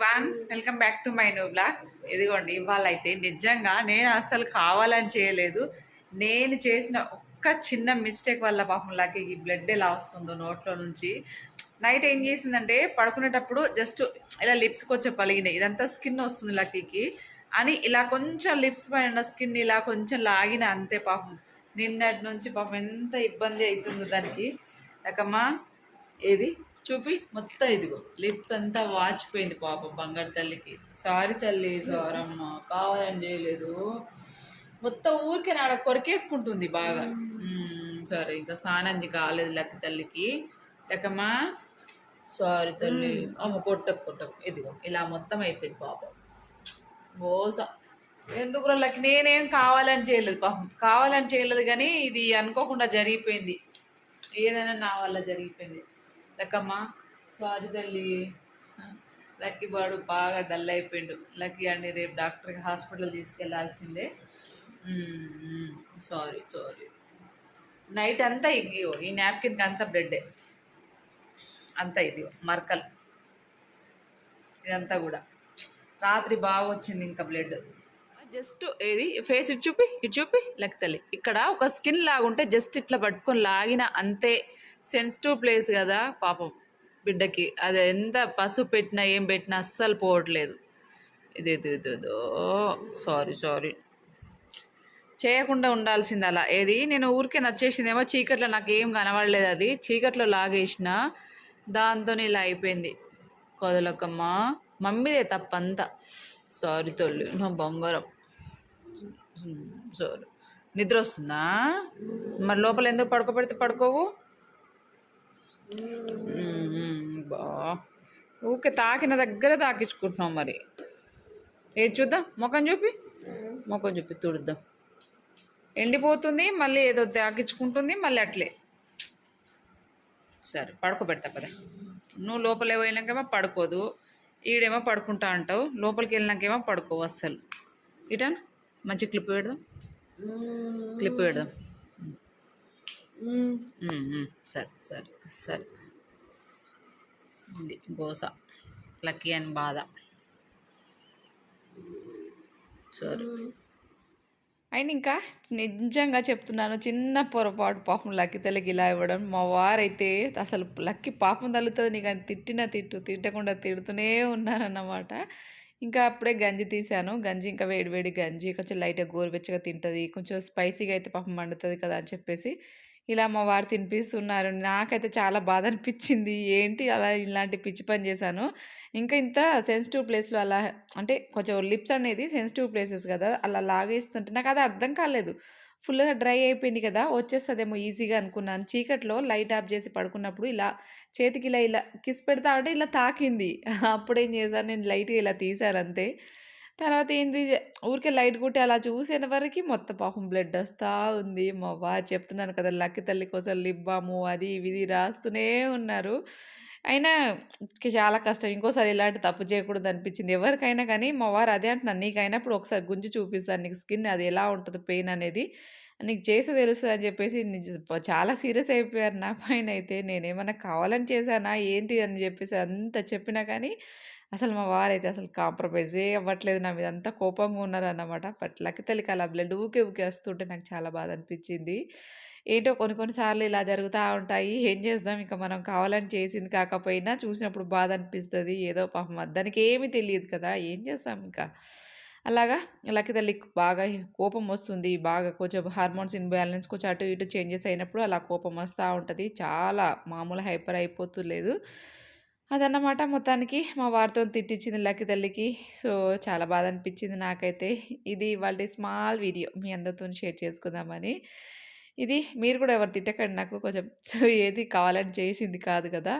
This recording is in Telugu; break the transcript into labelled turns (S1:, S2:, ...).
S1: One welcome back to my new blog ఇదిగోండి ఇవాళ అయితే నిజంగా నేను అసలు కావాలని చేయలేదు. నేను చేసిన ఒక్క చిన్న మిస్టేక్ వల్ల పాపం లకి ఈ బ్లడ్ ఎలా వస్తుందో నోట్లో నుంచి. నైట్ ఏం చేసిందంటే పడుకునేటప్పుడు జస్ట్ ఇలా లిప్స్కి వచ్చే పలిగినాయి. ఇదంతా స్కిన్ వస్తుంది లక్కీకి. అని ఇలా కొంచెం లిప్స్ పైన ఉన్న స్కిన్ ఇలా కొంచెం లాగిన అంతే పాపం. నిన్నటి నుంచి పాపం ఎంత ఇబ్బంది అవుతుందో దానికి. లకమ్మా ఏది? చూపి మొత్తం ఇదిగో. లిప్స్ అంతా వాచిపోయింది పాపం బంగారు తల్లికి. సారీ తల్లి సారమ్మ కావాలని చేయలేదు. మొత్తం ఊరికే నాడ కొరికేసుకుంటుంది బాగా. సరే ఇంకా స్నానం కాలేదు లెక్క తల్లికి. లెక్కమ్మా? సారీ తల్లి. అమ్మ కొట్టకు కొట్టకు. ఇదిగో ఇలా మొత్తం అయిపోయింది పాపం. మోస. ఎందుకు లెక్క? నేనేం కావాలని చేయలేదు పాపం. కావాలని చేయలేదు కానీ ఇది అనుకోకుండా జరిగిపోయింది. ఏదైనా నా వల్ల జరిగిపోయింది. లక్కమ్మా సారీ తల్లి లక్కీ బాడు బాగా డల్ అయిపోయిండు. లక్కీ అండి రేపు డాక్టర్కి హాస్పిటల్ తీసుకెళ్ళాల్సిందే. Sorry sorry. నైట్ అంతా ఇదిగో ఈ నాప్కిన్కి అంతా బ్లడ్డే అంతా ఇదిగో మరకలు. ఇదంతా కూడా. రాత్రి బాగా వచ్చింది ఇంకా బ్లడ్. జస్ట్ ఏది? ఫేస్ ఇటు చూపి ఇటు చూపి లెక్కతల్లి ఇక్కడ ఒక స్కిన్ లాగుంటే జస్ట్ ఇట్లా పట్టుకొని లాగిన అంతే. సెన్సిటివ్ ప్లేస్ కదా పాపం బిడ్డకి. అది ఎంత పసుపు పెట్టినా ఏం పెట్టినా అస్సలు పోవట్లేదు. ఇది ఇది ఇదో సారీ సారీ. చేయకుండా ఉండాల్సింది అలా. ఏది? నేను ఊరికే నచ్చేసిందేమో చీకట్లో నాకు ఏం కనబడలేదు అది. చీకట్లో లాగేసిన దాంతో ఇలా అయిపోయింది. కొదలకమ్మా. మమ్మీదే తప్పంతా. సారీ తొల్లి నా బంగారం. సారీ. నిద్ర వస్తుందా? మరి లోపల ఎందుకు పడుకోబెడితే పడుకోవు? బా. ఊకే తాకిన దగ్గర తాకించుకుంటున్నాం మరి. ఏది చూద్దాం ముఖం చూపి. ముఖం చూపి తుడుద్దాం. ఎండిపోతుంది మళ్ళీ ఏదో తాకించుకుంటుంది మళ్ళీ అట్లే. సరే పడుకోబెడతా పదే. నువ్వు లోపలే పోయినాకేమో పడుకోదు ఈడేమో పడుకుంటా అంటావు లోపలికి వెళ్ళినాకేమో పడుకోవు అస్సలు. ఇటన్? మంచి క్లిప్ పెడదాం. క్లిప్ పెడదాం. సరే సరే సరే. ఇది గోస లక్కీ అని బాధ. సరే. అయినా ఇంకా నిజంగా చెప్తున్నాను చిన్న పొరపాటు పాపం లక్కీ తల్లికి ఇలా ఇవ్వడం. మా వారైతే అసలు లక్కీ పాపం తల్లుతుంది నీకు అని తిట్టిన తిట్టు తిట్టకుండా తిడుతూనే ఉన్నారన్నమాట. ఇంకా అప్పుడే గంజి తీశాను. గంజి ఇంకా వేడి వేడి గంజి కొంచెం లైట్గా గోరువెచ్చగా తింటుంది కొంచెం స్పైసీగా అయితే పాపం మండుతుంది కదా అని చెప్పేసి ఇలా మా వారు తినిపిస్తున్నారు. నాకైతే చాలా బాధ అనిపించింది ఏంటి అలా ఇలాంటి పిచ్చి పని చేశాను? ఇంకా ఇంత సెన్సిటివ్ ప్లేస్లో అలా అంటే కొంచెం లిప్స్ అనేది సెన్సిటివ్ ప్లేసెస్ కదా! అలా లాగేస్తుంటే నాకు అది అర్థం కాలేదు. ఫుల్గా డ్రై అయిపోయింది కదా! వచ్చేస్తుందేమో ఈజీగా అనుకున్నాను. చీకట్లో లైట్ ఆఫ్ చేసి పడుకున్నప్పుడు ఇలా చేతికి ఇలా ఇలా కిస్ పెడతా ఉంటే ఇలా తాకింది. అప్పుడేం చేశాను? నేను లైట్గా ఇలా తీశాను అంతే. తర్వాత ఏంది ఊరికే లైట్ కొట్టి అలా చూసేంత వరకు మొత్తం పాపం బ్లడ్ వస్తూ ఉంది. మా వా చెప్తున్నాను కదా లక్కి తల్లి కోసం లిప్ బాము అది ఇది రాస్తూనే ఉన్నారు. అయినా చాలా కష్టం. ఇంకోసారి ఇలాంటి తప్పు చేయకూడదు అనిపించింది ఎవరికైనా కానీ మా వారు అదే అంటున్నాను. నీకు అయినప్పుడు ఒకసారి గుంజి చూపిస్తాను. నీకు స్కిన్ అది ఎలా ఉంటుంది పెయిన్ అనేది. నీకు చేస్తే తెలుస్తుంది అని చెప్పేసి చాలా సీరియస్ అయిపోయారు నా పైన అయితే. నేనేమన్నా కావాలని చేశానా ఏంటి అని చెప్పేసి అంత చెప్పినా కానీ అసలు మా వారైతే అసలు కాంప్రమైజే అవ్వట్లేదు. నా మీద అంతా కోపంగా ఉన్నారన్నమాట. బట్ లక్ తల్లికి అలా బ్లడ్ ఊకే ఊకే వస్తుంటే నాకు చాలా బాధ అనిపించింది. ఏంటో కొన్ని కొన్నిసార్లు ఇలా జరుగుతూ ఉంటాయి. ఏం చేస్తాం ఇంకా మనం కావాలని చేసింది కాకపోయినా చూసినప్పుడు బాధ అనిపిస్తుంది. ఏదో పాపం దానికి ఏమీ తెలియదు కదా! ఏం చేస్తాం ఇంకా? అలాగా లక్కీ తల్లికి బాగా కోపం వస్తుంది. బాగా కొంచెం హార్మోన్స్ ఇన్బ్యాలెన్స్ కొంచెం అటు ఇటు చేంజెస్ అయినప్పుడు అలా కోపం వస్తూ ఉంటుంది. చాలా మామూలు హైపర్ అయిపోతులేదు. అదన్నమాట మొత్తానికి మా వారితో తిట్టించింది లక్కి తల్లికి. సో చాలా బాధ అనిపించింది నాకైతే. ఇది వాళ్ళ స్మాల్ వీడియో. మీ అందరితో షేర్ చేసుకుందామని. ఇది మీరు కూడా ఎవరు తిట్టకండి నాకు కొంచెం. సో ఏది కావాలని చేసింది కాదు కదా.